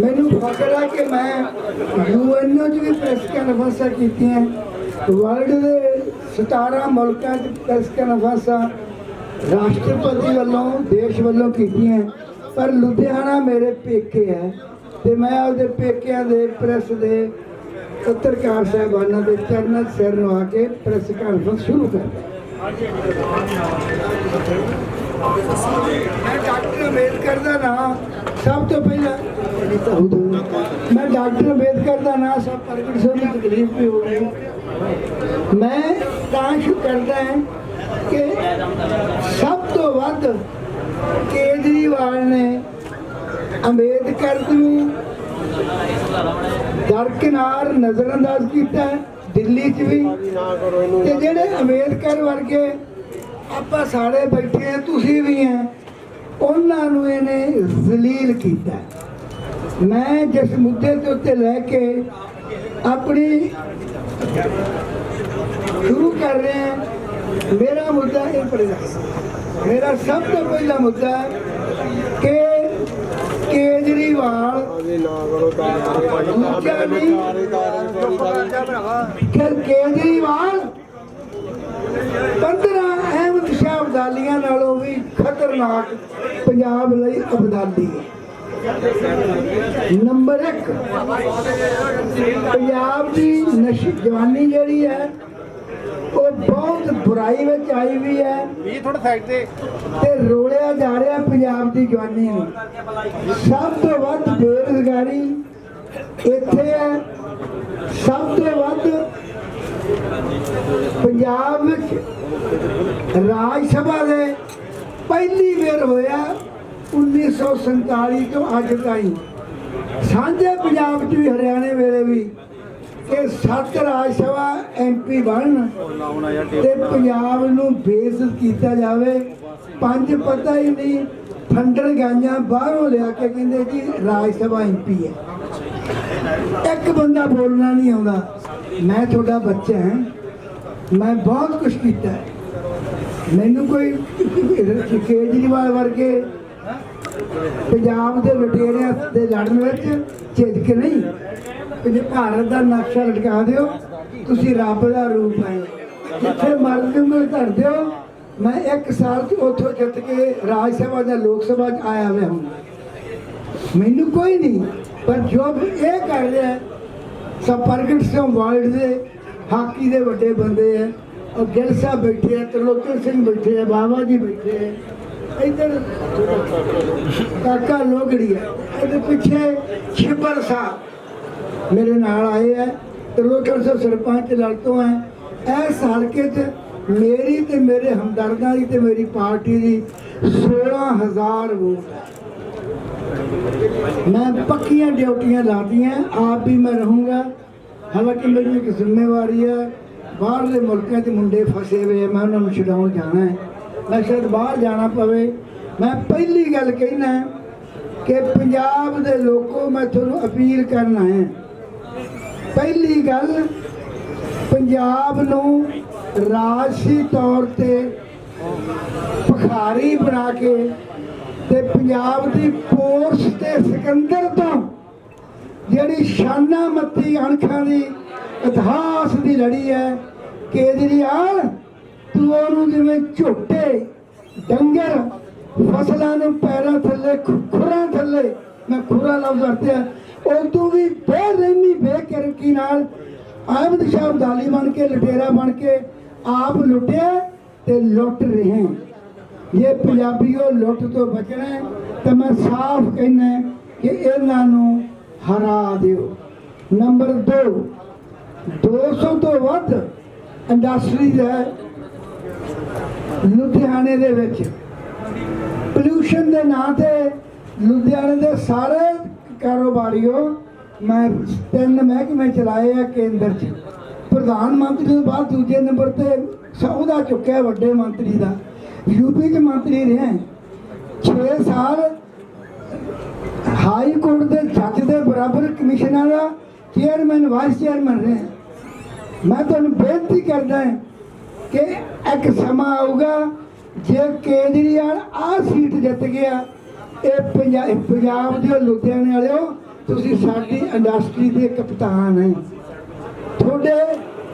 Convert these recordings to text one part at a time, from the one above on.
ਮੈਨੂੰ ਫਖਰ ਹੈ ਕਿ ਮੈਂ ਯੂਐਨਓ ਚ ਵੀ ਪ੍ਰੈਸ ਕਾਨਫਰੰਸਾਂ ਕੀਤੀਆਂ। ਵਰਲਡ ਦੇ 17 ਮੁਲਕਾਂ ਚ ਪ੍ਰੈਸ ਕਾਨਫਰੰਸਾਂ ਰਾਸ਼ਟਰਪਤੀ ਵੱਲੋਂ, ਦੇਸ਼ ਵੱਲੋਂ ਕੀਤੀਆਂ। ਪਰ ਲੁਧਿਆਣਾ ਮੇਰੇ ਪੇਕੇ ਹੈ ਤੇ ਮੈਂ ਉਹਦੇ ਪੇਕਿਆਂ ਦੇ ਪ੍ਰੈਸ ਦੇ ਪੱਤਰਕਾਰ ਸਾਹਿਬਾਨਾਂ ਦੇ ਚਰਨਾਂ ਸਿਰ ਨੂੰ ਆ ਕੇ ਪ੍ਰੈਸ ਕਾਨਫਰੰਸ ਸ਼ੁਰੂ ਕਰਦਾ ਮੈਂ ਡਾਕਟਰ ਅੰਬੇਦਕਰ ਦਾ ਨਾਮ ਸਭ ਤੋਂ ਪਹਿਲਾਂ ਮੈਂ ਡਾਕਟਰ ਅੰਬੇਦਕਰ ਦਾ ਨਾਮ ਸਭ ਪ੍ਰਗਟ ਸਿੰਘ ਦੀ ਤਕਲੀਫ ਵੀ ਹੋ ਗਈ ਮੈਂ ਤਾਂ ਸ਼ੁਰੂ ਕਰਦਾ ਹਾਂ ਕਿ ਸਭ ਤੋਂ ਵੱਧ ਕੇਜਰੀਵਾਲ ਨੇ ਅੰਬੇਦਕਰ ਨੂੰ ਦਰਕਿਨਾਰ ਨਜ਼ਰਅੰਦਾਜ਼ ਕੀਤਾ ਦਿੱਲੀ 'ਚ ਵੀ। ਤੇ ਜਿਹੜੇ ਅੰਬੇਦਕਰ ਵਰਗੇ ਆਪਾਂ ਸਾਰੇ ਬੈਠੇ ਆ, ਤੁਸੀਂ ਵੀ ਆ। ਉਹਨਾਂ ਨੂੰ ਇਹਨੇ ਜ਼ਲੀਲ ਕੀਤਾ। ਮੈਂ ਜਿਸ ਮੁੱਦੇ ਦੇ ਉੱਤੇ ਲੈ ਕੇ ਆਪਣੀ ਸ਼ੁਰੂ ਕਰ ਰਹੇ ਹਾਂ ਮੇਰਾ ਮੁੱਦਾ ਇਹ ਪੜੇਗਾ ਮੇਰਾ ਸਭ ਤੋਂ ਪਹਿਲਾ ਮੁੱਦਾ ਕਿ ਕੇਜਰੀਵਾਲ ਦੂਜਾ ਨਹੀਂ। ਕਿ ਕੇਜਰੀਵਾਲ 15 ਅਬਦਾਲੀਆਂ ਨਾਲੋਂ ਵੀ ਖਤਰਨਾਕ ਪੰਜਾਬ ਲਈ ਅਬਦਾਲੀ। ਨੰਬਰ 1 ਪੰਜਾਬ ਦੀ ਨਸ਼ੀ ਜਵਾਨੀ ਜਿਹੜੀ ਹੈ, ਉਹ ਬਹੁਤ ਬੁਰਾਈ ਵਿੱਚ ਆਈ ਵੀ ਹੈ ਵੀ ਥੋੜਾ ਸਾਈਡ ਤੇ ਤੇ ਰੋਲਿਆ ਜਾ ਰਿਹਾ ਪੰਜਾਬ ਦੀ ਜਵਾਨੀ ਨੂੰ। ਸਭ ਤੋਂ ਵੱਧ ਬੇਰੁਜ਼ਗਾਰੀ ਇੱਥੇ ਹੈ। ਸਭ ਤੋਂ ਵੱਧ ਪੰਜਾਬ ਵਿੱਚ ਰਾਜ ਸਭਾ ਦੇ ਪਹਿਲੀ ਵਾਰ ਹੋਇਆ 1947 ਤੋਂ ਅੱਜ ਤਾਈਂ। ਸਾਂਝੇ ਪੰਜਾਬ 'ਚ ਵੀ, ਹਰਿਆਣੇ ਵੇਲੇ ਵੀ ਕਿ ਸੱਤ ਰਾਜ ਸਭਾ ਐਮਪੀ ਬਣਨ ਤੇ ਪੰਜਾਬ ਨੂੰ ਬੇਇੱਜ਼ਤ ਕੀਤਾ ਜਾਵੇ। ਪੰਜ ਪਤਾ ਹੀ ਨਹੀਂ, ਫੰਡਰ ਗਾਈਆਂ ਬਾਹਰੋਂ ਲਿਆ ਕੇ ਕਹਿੰਦੇ ਜੀ ਰਾਜ ਸਭਾ ਐਮਪੀ ਹੈ। ਇੱਕ ਬੰਦਾ ਬੋਲਣਾ ਨਹੀਂ ਆਉਂਦਾ। ਮੈਂ ਤੁਹਾਡਾ ਬੱਚਾ ਹਾਂ। ਮੈਂ ਬਹੁਤ ਕੁਝ ਕੀਤਾ। ਮੈਨੂੰ ਕੋਈ ਕੇਜਰੀਵਾਲ ਵਰਗੇ ਪੰਜਾਬ ਦੇ ਲੁਟੇਰਿਆਂ ਦੇ ਲੜਨ ਵਿੱਚ ਝਿਜਕ ਨਹੀਂ। ਕਿ ਭਾਰਤ ਦਾ ਨਕਸ਼ਾ ਲਟਕਾ ਦਿਓ। ਤੁਸੀਂ ਰੱਬ ਦਾ ਰੂਪ ਹੈ। ਜਿੱਥੇ ਮਰਜ਼ੀ ਉਂਗਲ ਧਰ ਦਿਓ। ਮੈਂ ਇੱਕ ਸਾਲ ਚ ਉੱਥੋਂ ਜਿੱਤ ਕੇ ਰਾਜ ਸਭਾ ਜਾਂ ਲੋਕ ਸਭਾ ਚ ਆਇਆ ਹੋਇਆ ਹੁਣ ਮੈਨੂੰ ਕੋਈ ਨਹੀਂ, ਪਰ ਜੋ ਇਹ ਕਰ ਰਿਹਾ ਸਭ ਪ੍ਰਗਟ ਸਿੰਘ ਵਰਲਡ ਦੇ, ਹਾਕੀ ਦੇ ਵੱਡੇ ਬੰਦੇ ਹੈ ਔਰ ਗਿੱਲ ਸਾਹਿਬ ਬੈਠੇ ਹੈ ਤਰਲੋਚਨ ਸਿੰਘ ਬੈਠੇ ਹੈ ਬਾਬਾ ਜੀ ਬੈਠੇ ਹੈ ਇੱਧਰ ਕਾਕਾ ਲੋਗੜੀ ਹੈ ਇਹਦੇ ਪਿੱਛੇ ਛਿੱਬਰ ਸਾਹਿਬ। ਮੇਰੇ ਨਾਲ ਆਏ ਹੈ ਤਰਲੋਚਨ ਸਾਹਿਬ ਸਰਪੰਚ ਲੜਤੋਂ ਹੈ ਇਸ ਹਲਕੇ 'ਚ ਮੇਰੀ ਤੇ ਮੇਰੇ ਹਮਦਰਦਾਂ ਦੀ ਤੇ ਮੇਰੀ ਪਾਰਟੀ ਦੀ 16000 ਵੋਟ ਹੈ ਮੈਂ ਪੱਕੀਆਂ ਡਿਊਟੀਆਂ ਲਾਤੀਆਂ, ਆਪ ਵੀ ਮੈਂ ਰਹੂੰਗਾ। ਹਾਲਾਂਕਿ ਮੇਰੀ ਇੱਕ ਜ਼ਿੰਮੇਵਾਰੀ ਹੈ, ਬਾਹਰਲੇ ਮੁਲਕਾਂ 'ਚ ਮੁੰਡੇ ਫਸੇ ਹੋਏ ਮੈਂ ਉਹਨਾਂ ਨੂੰ ਛਡਾਉਣ ਜਾਣਾ ਹੈ। ਮੈਂ ਸ਼ਾਇਦ ਬਾਹਰ ਜਾਣਾ ਪਵੇ। ਮੈਂ ਪਹਿਲੀ ਗੱਲ ਕਹਿਣਾ ਕਿ ਪੰਜਾਬ ਦੇ ਲੋਕੋ, ਮੈਂ ਤੁਹਾਨੂੰ ਅਪੀਲ ਕਰਨਾ ਹੈ। ਪਹਿਲੀ ਗੱਲ, ਪੰਜਾਬ ਨੂੰ ਰਾਜਸੀ ਤੌਰ ਤੇ ਭਖਾਰੀ ਬਣਾ ਕੇ ਤੇ ਪੰਜਾਬ ਦੀ ਫੋਰਸ ਤੇ ਸਿਕੰਦਰ ਤੋਂ ਜਿਹੜੀ ਸ਼ਾਨਾ ਮੱਤੀ ਅਣਖਾਂ ਦੀ ਇਤਿਹਾਸ ਦੀ ਲੜੀ ਹੈ, ਕੇਜਰੀਵਾਲ, ਤੂੰ ਉਹਨੂੰ ਜਿਵੇਂ ਝੋਟੇ, ਡੰਗਰ ਫਸਲਾਂ ਨੂੰ ਪੈਰਾਂ ਥੱਲੇ ਖੁ- ਖੁਰਾਂ ਥੱਲੇ, ਮੈਂ ਖੁਰਾ ਲਫ਼ਜ਼ ਵਰਤਿਆ ਉਹ ਤੂੰ ਵੀ ਬੇਰਹਿਮੀ ਬੇਕਿਰਕੀ ਨਾਲ ਆਬਦ ਸ਼ਾਹ ਅਬਦਾਲੀ ਬਣ ਕੇ, ਲਟੇਰਾ ਬਣ ਕੇ ਆਪ ਲੁੱਟਿਆ ਤੇ ਲੁੱਟ ਰਹੇ। ਇਹ ਪੰਜਾਬੀਓ ਲੁੱਟ ਤੋਂ ਬਚਣਾ ਹੈ ਤਾਂ ਮੈਂ ਸਾਫ਼ ਕਹਿੰਦਾ ਕਿ ਇਹਨਾਂ ਨੂੰ ਹਰਾ ਦਿਓ। ਨੰਬਰ 2 200 ਤੋਂ ਵੱਧ ਇੰਡਸਟਰੀ ਹੈ ਲੁਧਿਆਣੇ ਦੇ ਵਿੱਚ। ਪੋਲੂਸ਼ਨ ਦੇ ਨਾਂ ਤੇ ਲੁਧਿਆਣੇ ਦੇ ਸਾਰੇ ਕਾਰੋਬਾਰੀਓ, ਮੈਂ ਤਿੰਨ ਮਹਿਕਮੇ ਚਲਾਏ ਆ ਕੇਂਦਰ 'ਚ। ਪ੍ਰਧਾਨ ਮੰਤਰੀ ਤੋਂ ਬਾਅਦ ਦੂਜੇ ਨੰਬਰ ਤੇ ਸਹੁਦਾ ਚੁੱਕਿਆ ਵੱਡੇ ਮੰਤਰੀ ਦਾ। ਯੂਪੀ 'ਚ ਮੰਤਰੀ ਰਿਹਾ 6 ਸਾਲ ਹਾਈ ਕੋਰਟ ਦੇ ਜੱਜ ਦੇ ਬਰਾਬਰ ਕਮਿਸ਼ਨਰ ਦਾ ਚੇਅਰਮੈਨ, ਵਾਈਸ ਚੇਅਰਮੈਨ ਰਿਹਾ ਮੈਂ ਤੁਹਾਨੂੰ ਬੇਨਤੀ ਕਰਦਾ ਹਾਂ ਕਿ ਇੱਕ ਸਮਾਂ ਆਊਗਾ ਜੇ ਕੇਜਰੀਵਾਲ ਆਹ ਸੀਟ ਜਿੱਤ ਗਿਆ, ਇਹ ਪੰਜਾਬ ਪੰਜਾਬ ਦੇ ਲੁਧਿਆਣੇ ਵਾਲਿਓ, ਤੁਸੀਂ ਸਾਡੀ ਇੰਡਸਟਰੀ ਦੇ ਕਪਤਾਨ ਹੈ। ਤੁਹਾਡੇ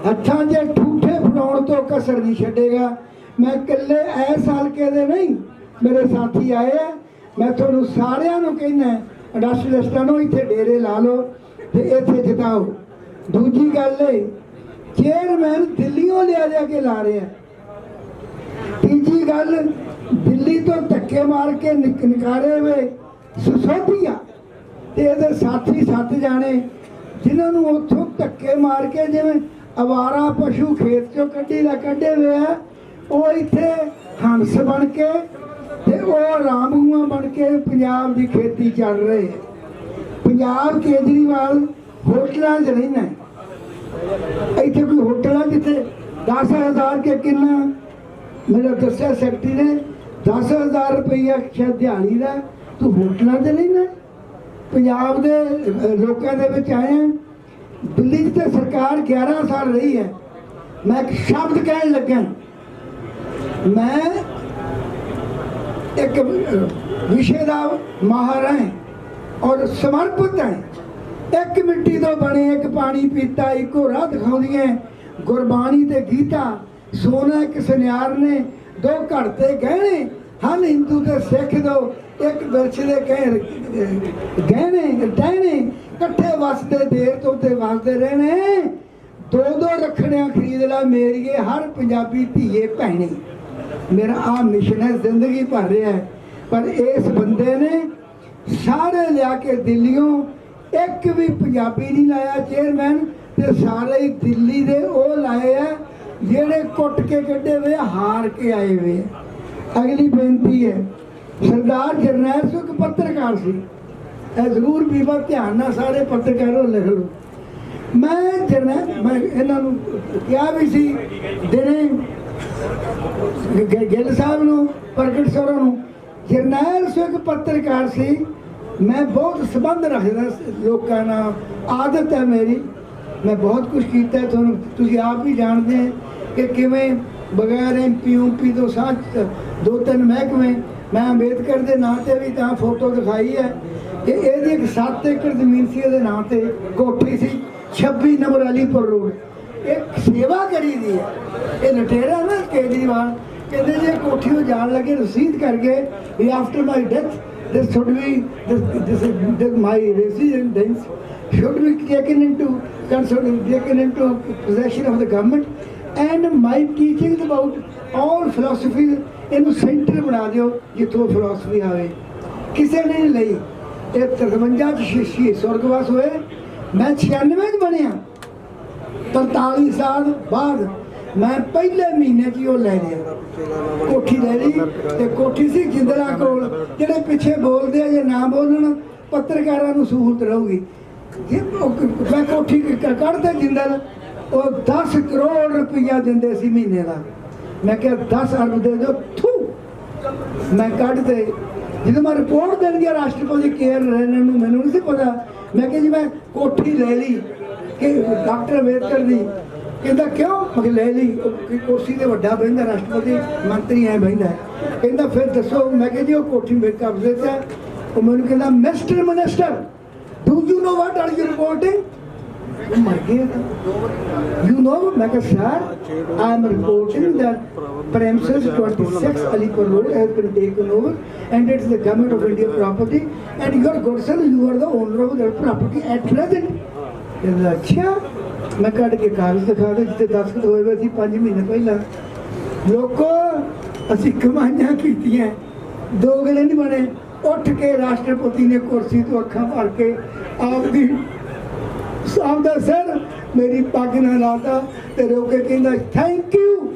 ਹੱਥਾਂ 'ਚ ਠੂਠੇ ਫੜਾਉਣ ਤੋਂ ਕਸਰ ਨਹੀਂ ਛੱਡੇਗਾ। ਮੈਂ ਇਕੱਲੇ ਐ ਸਾਲ ਕੇ ਦੇ ਨਹੀਂ, ਮੇਰੇ ਸਾਥੀ ਆਏ ਆ। ਮੈਂ ਤੁਹਾਨੂੰ ਸਾਰਿਆਂ ਨੂੰ ਕਹਿੰਦਾ ਇੰਡਸਟਰੀਲਿਸਟਾਂ ਨੂੰ ਇੱਥੇ ਡੇਰੇ ਲਾ ਲਓ ਤੇ ਇੱਥੇ ਜਿਤਾਓ। ਦੂਜੀ ਗੱਲ ਏ ਚੇਅਰਮੈਨ ਦਿੱਲੀੋਂ ਲਿਆ ਲਿਆ ਕੇ ਲਾ ਰਹੇ ਆ। ਤੀਜੀ ਗੱਲ, ਦਿੱਲੀ ਤੋਂ ਧੱਕੇ ਮਾਰ ਕੇ ਨਿਕ- ਨਿਕਾਲੇ ਹੋਏ ਸੁਸੋਧੀਆ ਤੇ ਇਹਦੇ ਸਾਥੀ ਸੱਤ ਜਾਣੇ, ਜਿਨ੍ਹਾਂ ਨੂੰ ਉੱਥੋਂ ਧੱਕੇ ਮਾਰ ਕੇ ਜਿਵੇਂ ਅਵਾਰਾ ਪਸ਼ੂ ਖੇਤ ਚੋਂ ਕੱਢੀ ਦਾ ਕੱਢੇ ਹੋਏ ਆ ਉਹ ਇੱਥੇ ਹੰਸ ਬਣ ਕੇ ਤੇ ਉਹ ਰਾਮੂਆਂ ਬਣ ਕੇ ਪੰਜਾਬ ਦੀ ਖੇਤੀ ਚੱਲ ਰਹੇ ਪੰਜਾਬ ਕੇਜਰੀਵਾਲ ਹੋਟਲਾਂ 'ਚ ਰਹਿਣਾ ਇੱਥੇ ਕੋਈ ਹੋਟਲ ਆ ਜਿੱਥੇ 10000 ਕੇ ਕਿੰਨਾ, ਮੇਰਾ ਦੱਸਿਆ ਸੈਕਟਰੀ ਨੇ 10000 ਰੁਪਈਆ ਸ਼ਾਇਦ ਦਿਹਾੜੀ ਦਾ, ਤੂੰ ਹੋਟਲਾਂ ਤੇ ਨਹੀਂ ਪੰਜਾਬ ਦੇ ਲੋਕਾਂ ਦੇ ਵਿੱਚ ਆਏ ਆ ਦਿੱਲੀ 'ਚ ਤੇ ਸਰਕਾਰ 11 ਸਾਲ ਰਹੀ ਹੈ। ਮੈਂ ਇੱਕ ਸ਼ਬਦ ਕਹਿਣ ਲੱਗਾ ਮੈਂ ਇੱਕ ਵਿਸ਼ੇ ਦਾ ਮਾਹਰ ਹਾਂ ਔਰ ਸਮਰਪਿਤ ਹਾਂ। ਇੱਕ ਮਿੱਟੀ ਤੋਂ ਬਣੇ ਇੱਕ ਪਾਣੀ ਪੀਤਾ, ਇੱਕੋ ਰਾਹ ਦਿਖਾਉਂਦੀ ਹੈ। ਗੁਰਬਾਣੀ ਤੇ ਗੀਤਾ, ਸੋਨਾ ਇੱਕ ਸੁਨਿਆਰ ਨੇ, ਦੋ ਘੜ ਤੇ ਗਹਿਣੇ ਹਨ ਹਿੰਦੂ ਤੇ ਸਿੱਖ ਦੋ, ਇੱਕ ਬਿਰਛ ਦੇ ਕਹਿ ਗਹਿਣੇ, ਡਹਿਣੇ, ਇਕੱਠੇ ਵਸਦੇ, ਦੇਰ ਤੋਂ ਤੇ ਵਸਦੇ ਰਹਿਣੇ। ਦੋ ਦੋ ਰੱਖੜਿਆਂ ਖਰੀਦ ਲੈ ਮੇਰੀਏ, ਹਰ ਪੰਜਾਬੀ ਧੀਏ ਭੈਣੇ। ਮੇਰਾ ਆ ਮਿਸ਼ਨ ਹੈ, ਜ਼ਿੰਦਗੀ ਭਰ ਰਿਹਾ ਹੈ। ਪਰ ਇਸ ਬੰਦੇ ਨੇ ਸਾਰੇ ਲਿਆ ਕੇ ਦਿੱਲੀੋਂ ਇੱਕ ਵੀ ਪੰਜਾਬੀ ਨਹੀਂ ਲਾਇਆ ਚੇਅਰਮੈਨ ਤੇ ਸਾਰੇ ਹੀ ਦਿੱਲੀ ਦੇ ਉਹ ਲਾਏ ਆ, ਜਿਹੜੇ ਕੁੱਟ ਕੇ ਕੱਢੇ ਹੋਏ ਹਾਰ ਕੇ ਆਏ ਹੋਏ ਅਗਲੀ ਬੇਨਤੀ ਹੈ, ਸਰਦਾਰ ਜਰਨੈਲ ਸਿੰਘ ਇੱਕ ਪੱਤਰਕਾਰ ਸੀ ਇਹ ਜ਼ਰੂਰ ਬੀਬਾ ਧਿਆਨ ਨਾਲ ਸਾਰੇ ਪੱਤਰਕਾਰੋਂ ਲਿਖ ਲਓ। ਮੈਂ ਜਰਨੈਲ ਮੈਂ ਇਹਨਾਂ ਨੂੰ ਕਿਹਾ ਵੀ ਸੀ, ਦਿਨੇ ਗਿੱਲ ਸਾਹਿਬ ਨੂੰ, ਪ੍ਰਗਟ ਸਰਾਂ ਨੂੰ, ਜਰਨੈਲ ਸਿੰਘ ਪੱਤਰਕਾਰ ਸੀ। ਮੈਂ ਬਹੁਤ ਸੰਬੰਧ ਰੱਖਦਾ ਲੋਕਾਂ ਨਾਲ। ਆਦਤ ਹੈ ਮੇਰੀ। ਮੈਂ ਬਹੁਤ ਕੁਝ ਕੀਤਾ ਤੁਹਾਨੂੰ, ਤੁਸੀਂ ਆਪ ਹੀ ਜਾਣਦੇ ਹੈ ਕਿ ਕਿਵੇਂ ਬਗੈਰ ਐਮਪੀ ਯੂਪੀ ਤੋਂ ਸਾਹ ਦੋ ਤਿੰਨ ਮਹਿਕਮੇ, ਮੈਂ ਅੰਬੇਦਕਰ ਦੇ ਨਾਂ ਤੇ ਵੀ ਤਾਂ ਫੋਟੋ ਦਿਖਾਈ ਹੈ ਕਿ ਇਹਦੀ ਇੱਕ 7 ਏਕੜ ਜ਼ਮੀਨ ਸੀ ਇਹਦੇ ਨਾਂ ਤੇ ਕੋਠੀ ਸੀ 26 ਨੰਬਰ ਅਲੀਪੁਰ ਰੋਡ। ਇਹ ਸੇਵਾ ਕਰੀ ਦੀ ਹੈ ਇਹ ਲਟੇਰਾ ਨਾ ਕੇਜਰੀਵਾਲ ਕਹਿੰਦੇ ਜੇ ਕੋਠੀੋਂ ਜਾਣ ਲੱਗੇ ਰਸੀਦ ਕਰਕੇ ਵੀ after my death this should be this this my residence should be taken into consideration taken into possession of the government and my teachings about all philosophies ਇਹਨੂੰ ਸੈਂਟਰ ਬਣਾ ਦਿਓ ਜਿੱਥੋਂ ਫਿਲਾਸਫੀ ਆਵੇ ਕਿਸੇ ਨੇ ਨਹੀਂ ਲਈ ਇਹ 53 ਚ ਸ਼ੀਸ਼ੀ ਸਵਰਗਵਾਸ ਹੋਏ ਮੈਂ 96 ਚ ਬਣਿਆ 43 ਸਾਲ ਬਾਅਦ ਮੈਂ ਪਹਿਲੇ ਮਹੀਨੇ 'ਚ ਹੀ ਉਹ ਲੈ ਲਿਆ। ਕੋਠੀ ਲੈ ਲਈ ਤੇ ਕੋਠੀ ਸੀ ਜਿੰਦਰਾ ਕੋਲ, ਜਿਹੜੇ ਪਿੱਛੇ ਬੋਲਦੇ ਆ, ਜੇ ਨਾ ਬੋਲਣ, ਪੱਤਰਕਾਰਾਂ ਨੂੰ ਸਹੂਲਤ ਰਹੂਗੀ। ਜੇ ਮੈਂ ਕੋਠੀ ਕੱਢਦੇ ਜਿੰਦਲ। ਉਹ 10 ਕਰੋੜ ਰੁਪਈਆ ਦਿੰਦੇ ਸੀ ਮਹੀਨੇ ਦਾ। ਮੈਂ ਕਿਹਾ 10 ਅਰਬ ਦੇ ਦਿਓ, ਥੂ! ਮੈਂ ਕੱਢਦੇ ਜਦੋਂ ਮੈਂ ਰਿਪੋਰਟ ਦੇਣ ਗਿਆ, ਰਾਸ਼ਟਰਪਤੀ ਕੇਅਰ ਰਹਿਣ ਨੂੰ ਮੈਨੂੰ ਨਹੀਂ ਸੀ ਪਤਾ। ਮੈਂ ਕਿਹਾ ਜੀ, ਮੈਂ ਕੋਠੀ ਲੈ ਲਈ। ਕਿ ਡਾਕਟਰ ਅੰਬੇਦਕਰ ਦੀ ਕਹਿੰਦਾ ਕਿਉਂ ਮੈਂ ਕਿਹਾ ਲੈ ਲਈ ਉਹ ਕਿ ਕੁਰਸੀ ਤੇ ਵੱਡਾ ਬਹਿੰਦਾ ਰਾਸ਼ਟਰਪਤੀ ਮੰਤਰੀ ਐ ਬਹਿੰਦਾ ਹੈ। ਕਹਿੰਦਾ ਫਿਰ ਦੱਸੋ ਮੈਂ ਕਿਹਾ ਜੀ ਉਹ ਕੋਠੀ ਮੇਰੇ ਕਬਜ਼ੇ 'ਚ ਹੈ ਉਹ ਮੈਨੂੰ ਕਹਿੰਦਾ mister minister do you know what are you reporting ਮਰ ਗਿਆ You know, like a sir, I am reporting that premises 26 Alipur Road has been taken over and it's the government of India property and your godson, you are the owner of that property at present. ਕਹਿੰਦਾ, ਅੱਛਾ, ਮੈਂ ਕੱਢ ਕੇ ਕਾਗਜ਼ ਦਿਖਾ ਦੇ ਜਿੱਤੇ ਦਸਤਖਤ ਹੋਏ ਹੋਏ ਸੀ 5 ਮਹੀਨੇ ਪਹਿਲਾਂ। ਲੋਕੋ, ਅਸੀਂ ਕਮਾਈਆਂ ਕੀਤੀਆਂ, ਦੋ ਗਲੇ ਨਹੀਂ ਬਣੇ। ਉੱਠ ਕੇ ਰਾਸ਼ਟਰਪਤੀ ਨੇ ਕੁਰਸੀ ਤੋਂ ਅੱਖਾਂ ਭਰ ਕੇ ਆਪਦੀ ਸਾਹਮਣੇ ਸਰ ਮੇਰੀ ਪੱਗ ਨਾ ਲਾਤਾ ਤੇ ਰੋਕੇ ਕਹਿੰਦਾ thank you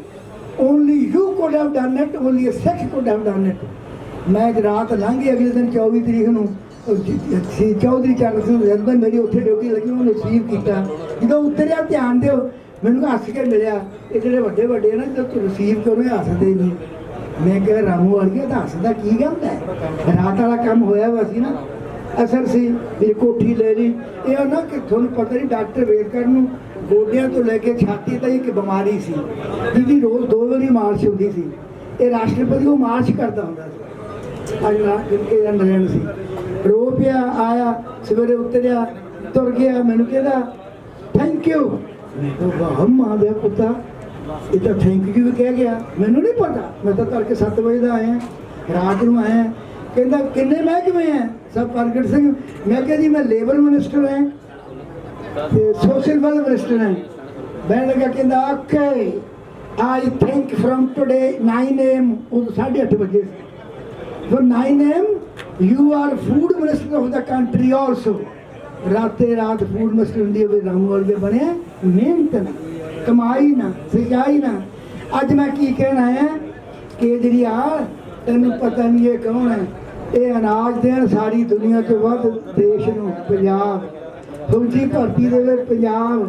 only you could have done it only a Sikh could have done it ਮੈਂ ਰਾਤ ਲੰਘੀ ਅਗਲੇ ਦਿਨ 24 ਤਰੀਕ ਨੂੰ। ਸੀ, ਚੌਧਰੀ ਚਰਨ ਸਿੰਘ ਜਨਮਨ ਮੇਰੀ ਉੱਥੇ ਡਿਊਟੀ ਲੱਗੀ, ਉਹਨੂੰ ਰਿਸੀਵ ਕੀਤਾ। ਜਦੋਂ ਉਤਰਿਆ, ਧਿਆਨ ਦਿਓ, ਮੈਨੂੰ ਹੱਸ ਕੇ ਮਿਲਿਆ। ਇਹ ਜਿਹੜੇ ਵੱਡੇ ਵੱਡੇ ਨਾ, ਜਦੋਂ ਤੂੰ ਰਿਸੀਵ ਕਰੋ, ਇਹ ਹੱਸਦੇ ਨਹੀਂ। ਮੈਂ ਕਿਹਾ, ਰਾਮੂ ਵਾਲੀਆ ਤਾਂ ਹੱਸਦਾ ਕੀ ਗੱਲ ਹੈ? ਰਾਤ ਵਾਲਾ ਕੰਮ ਹੋਇਆ ਵਾ ਸੀ ਨਾ, ਅਸਰ ਸੀ ਵੀ ਕੋਠੀ ਲੈ ਲਈ। ਇਹ ਨਾ ਕਿ ਤੁਹਾਨੂੰ ਪਤਾ ਨਹੀਂ, ਡਾਕਟਰ ਵੇਦਕਰ ਨੂੰ ਗੋਡਿਆਂ ਤੋਂ ਲੈ ਕੇ ਛਾਤੀ ਤੱਕ ਇੱਕ ਬਿਮਾਰੀ ਸੀ। ਜਿਹਦੀ ਰੋਜ਼ ਦੋ ਵਾਰੀ ਮਾਰਚ ਹੁੰਦੀ ਸੀ। ਇਹ ਰਾਸ਼ਟਰਪਤੀ ਉਹ ਮਾਰਚ ਕਰਦਾ ਹੁੰਦਾ ਸੀ। ਅੱਜ ਰਾਤ ਗਿਣ ਕੇ ਜਾਂਦਾ ਸੀ। ਰੋ ਪਿਆ ਆਇਆ ਸਵੇਰੇ ਉਤਰਿਆ ਤੁਰ ਗਿਆ ਮੈਨੂੰ ਕਹਿੰਦਾ ਥੈਂਕ ਯੂ ਵਾਹ ਮਾਂ ਦੇ ਪੁੱਤਾ ਇਹ ਤਾਂ ਥੈਂਕ ਯੂ ਕਹਿ ਗਿਆ। ਮੈਨੂੰ ਨਹੀਂ ਪਤਾ। ਮੈਂ ਤਾਂ ਤੜਕੇ 7 ਵਜੇ ਦਾ ਆਇਆ ਰਾਤ ਨੂੰ ਆਇਆ। ਕਹਿੰਦਾ ਕਿੰਨੇ ਮਹਿਕਮੇ ਹੈ ਸਭ ਪ੍ਰਗਟ ਸਿੰਘ ਮੈਂ ਕਿਹਾ ਜੀ ਮੈਂ ਲੇਬਰ ਮਿਨਿਸਟਰ ਹਾਂ ਤੇ ਸੋਸ਼ਲ ਵੈਲ ਮਿਨਿਸਟਰ ਹਾਂ। ਮੈਂ ਲਗਾ ਕਹਿੰਦਾ okay I think from today 9 am ਉਹ 8:30 ਵਜੇ ਸੀ। For 9 am, you are food minister of the country also. ਰਾਤੇ ਰਾਤ ਫੂਡ ਮਿਨਿਸਟਰ ਇੰਡੀਆ ਵਿੱਚ ਰਾਮ ਵਰਗੇ ਬਣੇ ਮਿਹਨਤ ਨਾ ਕਮਾਈ ਨਾ ਸਜਾਈ ਨਾ ਅੱਜ ਮੈਂ ਕੀ ਕਹਿਣਾ ਹੈ ਕੇਜਰੀਵਾਲ ਤੈਨੂੰ ਪਤਾ ਨਹੀਂ ਇਹ ਕੌਣ ਹੈ? ਇਹ ਅਨਾਜ ਦੇਣ ਸਾਰੀ ਦੁਨੀਆ ਤੋਂ ਵੱਧ ਦੇਸ਼ ਨੂੰ ਪੰਜਾਬ। ਫੌਜੀ ਭਰਤੀ ਦੇ ਵਿੱਚ ਪੰਜਾਬ,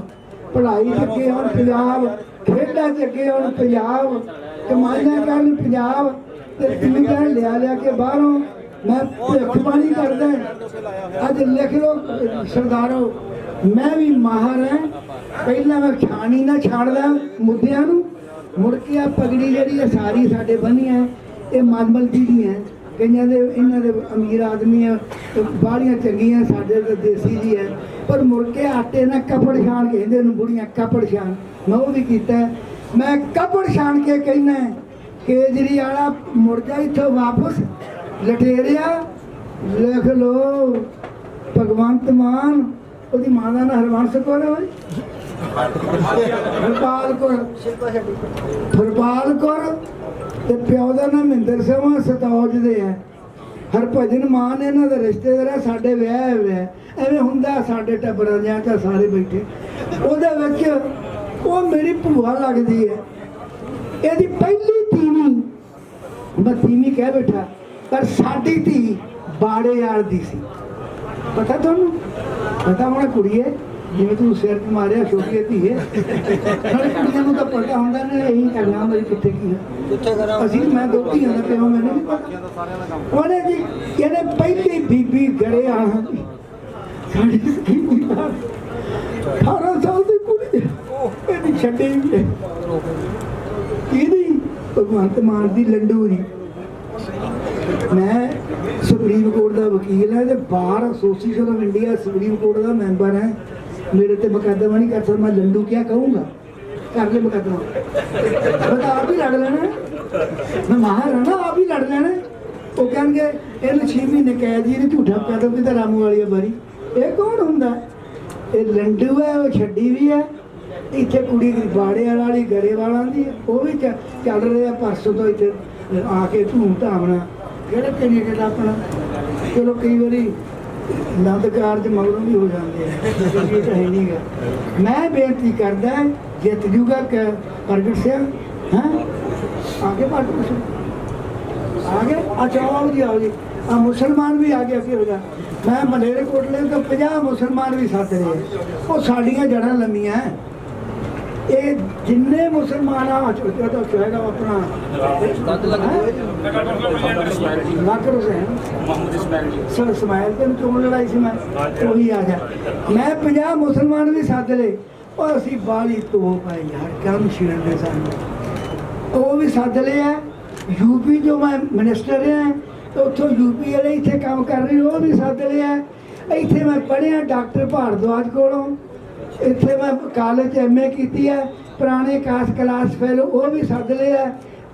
ਪੜ੍ਹਾਈ 'ਚ ਅੱਗੇ ਹੁਣ ਪੰਜਾਬ, ਖੇਡਾਂ 'ਚ ਅੱਗੇ ਹੁਣ ਪੰਜਾਬ, ਕਮਾਈਆਂ ਕਰਨ ਪੰਜਾਬ, ਤੇ ਤੂੰ ਕਹਿ ਲਿਆ ਲਿਆ ਕੇ ਬਾਹਰੋਂ ਮੈਂ ਭਵਿੱਖਬਾਣੀ ਕਰਦਾ ਅੱਜ ਲਿਖ ਲਓ ਸਰਦਾਰੋ ਮੈਂ ਵੀ ਮਾਹਰ ਹਾਂ। ਪਹਿਲਾਂ ਮੈਂ ਛਾਣੀ ਨਾ ਛਾੜਦਾ ਮੁੱਦਿਆਂ ਨੂੰ। ਮੁੜ ਕੇ ਆ ਪਗੜੀ ਜਿਹੜੀ ਹੈ ਸਾਰੀ ਸਾਡੇ ਬੰਨੀ ਹੈ ਇਹ ਮਲਮਲ ਦੀ ਹੈ ਕਈਆਂ ਦੇ ਇਹਨਾਂ ਦੇ ਅਮੀਰ ਆਦਮੀ ਆ ਬਾਹਲੀਆਂ ਚੰਗੀਆਂ ਸਾਡੇ ਤਾਂ ਦੇਸੀ ਜੀ ਹੈ ਪਰ ਮੁੜ ਕੇ ਆਟੇ ਨਾਲ ਕਪੜ ਛਾਣ ਕਹਿੰਦੇ ਨੂੰ ਬੁੜੀਆਂ ਕਪੜ ਛਾਣ। ਮੈਂ ਉਹ ਵੀ ਕੀਤਾ। ਮੈਂ ਕਪੜ ਛਾਣ ਕੇ ਕਹਿੰਦਾ ਹੈ, ਕੇਜਰੀ ਵਾਲਾ ਮੁੜ ਜਾ ਇੱਥੋਂ ਵਾਪਸ। ਲਟੇਰਿਆ, ਲਿਖ ਲੋ ਭਗਵੰਤ ਮਾਨ, ਉਹਦੀ ਮਾਂ ਦਾ ਨਾਂ ਹਰਵੰਸ ਕੌਰ ਹੈ ਓਏ ਹਰਪਾਲ ਕੌਰ। ਹਰਪਾਲ ਕੌਰ ਤੇ ਪਿਓ ਦਾ ਨਾਮ ਮਹਿੰਦਰ ਸਿੰਘ ਸਤੌਜ ਦੇ ਹੈ। ਹਰਭਜਨ ਮਾਨ ਇਹਨਾਂ ਦੇ ਰਿਸ਼ਤੇਦਾਰ ਹੈ, ਸਾਡੇ ਵਿਆਹ ਹੋਏ ਐਵੇਂ ਹੁੰਦਾ ਸਾਡੇ ਟੱਬਰਾਂ ਜਾਂ ਤਾਂ ਸਾਰੇ ਬੈਠੇ। ਉਹਦੇ ਵਿੱਚ ਉਹ ਮੇਰੀ ਭੂਆ ਲੱਗਦੀ ਹੈ। ਇਹਦੀ ਪਹਿਲੀ ਤੀਵੀਂ, ਮੈਂ ਤੀਵੀਂ ਕਹਿ ਬੈਠਾ। ਪਰ ਸਾਡੀ ਧੀ ਬਾੜੇ ਵਾਲ ਦੀ ਸੀ। ਪਤਾ ਤੁਹਾਨੂੰ? ਪਤਾ ਹੋਣਾ ਕੁੜੀਏ ਜਿਵੇਂ ਤੂੰ ਸਿਰ ਤੇ ਮਾਰਿਆ ਛੋਟੀ ਧੀਏ। ਨਾਲੇ ਕੁੜੀਆਂ ਨੂੰ ਤਾਂ ਪਤਾ ਹੁੰਦਾ ਨੇ ਇਹੀ ਕਰਨਾ ਹੁੰਦਾ ਕਿੱਥੇ ਕੀ ਹੈ ਅਸੀਂ ਮੈਂ ਦੋ ਧੀਆਂ ਦਾ ਪਿਓ ਮੈਨੂੰ ਨਹੀਂ ਪਤਾ। ਉਹਨੇ ਜੀ ਇਹਨੇ ਪਹਿਲੀ ਬੀਬੀ ਗੜੇ ਆ। ਸਾਡੀ ਬੀਬੀ ਦਾ 18 ਸਾਲ ਦੀ ਕੁੜੀ ਇਹਦੀ ਛੱਡੀ ਇਹਦੀ ਭਗਵੰਤ ਮਾਨ ਦੀ ਲੰਡੂ ਦੀ ਮੈਂ ਸੁਪਰੀਮ ਕੋਰਟ ਦਾ ਵਕੀਲ ਹਾਂ ਤੇ bar association of India supreme court the member ਹਾਂ। ਮੇਰੇ ਤੇ ਮੁਕੱਦਮਾ ਨਹੀਂ ਕਰ ਸਕਦਾ, ਮੈਂ ਲੰਡੂ ਕਿਆ ਕਹੂੰਗਾ? ਕਰ ਲੈ ਮੁਕੱਦਮਾ। ਮੈਂ ਆਪ ਹੀ ਲੜ ਲੈਣਾ। ਮੈਂ ਮਹਾਰਾਣਾ ਆਪ ਹੀ ਲੜ ਲੈਣਾ। ਉਹ ਕਹਿਣਗੇ, ਇਹਨੂੰ 6 ਮਹੀਨੇ ਕੈਦ ਜੀ ਇਹਨੇ ਝੂਠਾ ਕਦਮ ਵੀ ਰਾਮੂ ਵਾਲੀ ਆ ਇਹ ਕੌਣ ਹੁੰਦਾ? ਇਹ ਲੰਡੂ ਹੈ, ਉਹ ਛੱਡੀ ਵੀ ਹੈ। ਇੱਥੇ ਕੁੜੀ ਦੀ ਬਾੜੇ ਵਾਲੀ ਗਰੇ ਵਾਲਾਂ ਦੀ ਉਹ ਵੀ ਚ- ਚੱਲ ਰਿਹਾ, ਪਰਸੋਂ ਤੋਂ ਇੱਥੇ ਆ ਕੇ ਧੂਮ ਧਾਮਣਾ ਕਿਹੜੇ ਤਰੀਕੇ ਦਾ ਆਪਣਾ ਚਲੋ ਕਈ ਵਾਰੀ ਨੰਦ ਕਾਰਜ ਮਗਰੋਂ ਵੀ ਹੋ ਜਾਂਦੇ ਆ। ਇਹ ਤਾਂ ਹੈ ਨਹੀਂਗਾ ਮੈਂ ਬੇਨਤੀ ਕਰਦਾ, ਜਿੱਤ ਜੂਗਾ ਕਿ ਪ੍ਰਗਟ ਸਿੰਘ, ਹਾਂ? ਆਗੇ ਬਾਤ ਪੁੱਛੋ ਆਗੇ? ਅੱਛਾ, ਆਓ ਜੀ ਆਓ ਜੀ। ਆ ਮੁਸਲਮਾਨ ਵੀ ਆ ਗਿਆ ਫਿਰ ਮੈਂ ਮਲੇਰੇ ਕੋਟਲੇ ਤੋਂ 50 ਮੁਸਲਮਾਨ ਵੀ ਸਾਥ ਰਹੇ ਉਹ ਸਾਡੀਆਂ ਜੜਾਂ ਲੰਮੀਆਂ ਇਹ ਜਿੰਨੇ ਮੁਸਲਮਾਨ ਆ ਚੁੱਕੇ ਤਾਂ ਚਾਹੇਗਾ ਆਪਣਾ ਲਾਕਰ ਹੁਸੈਨ ਮੁਹੰਮਦ ਇਸਮਾਇਲ ਜੀ। ਸਰ ਇਸਮਾਇਲ ਤੇ ਚੋਣ ਲੜਾਈ ਸੀ ਮੈਂ? ਉਹੀ ਆ ਗਿਆ। ਮੈਂ 50 ਮੁਸਲਮਾਨ ਵੀ ਸੱਦ ਲਏ ਉਹ ਅਸੀਂ ਬਾਲੀ ਤੋਂ ਪਾਏ ਯਾਰ ਕੰਮ ਛੇੜਦੇ ਸਾਨੂੰ। ਉਹ ਵੀ ਸੱਦ ਲਏ ਆ। ਯੂਪੀ ਜੋ ਮੈਂ ਮਿਨਿਸਟਰ ਹਾਂ ਤੇ ਉੱਥੋਂ ਯੂਪੀ ਵਾਲੇ ਇੱਥੇ ਕੰਮ ਕਰ ਰਹੇ ਉਹ ਵੀ ਸੱਦ ਲਏ ਆ। ਇੱਥੇ ਮੈਂ ਪੜ੍ਹਿਆ ਡਾਕਟਰ ਭਾਰਦਵਾਜ ਕੋਲੋਂ। ਇੱਥੇ ਮੈਂ ਕਾਲਜ ਐਮਏ ਕੀਤੀ ਹੈ ਪੁਰਾਣੇ ਕਾਸ ਕਲਾਸ ਫੈਲੋ ਉਹ ਵੀ ਸੱਦ ਲਏ ਆ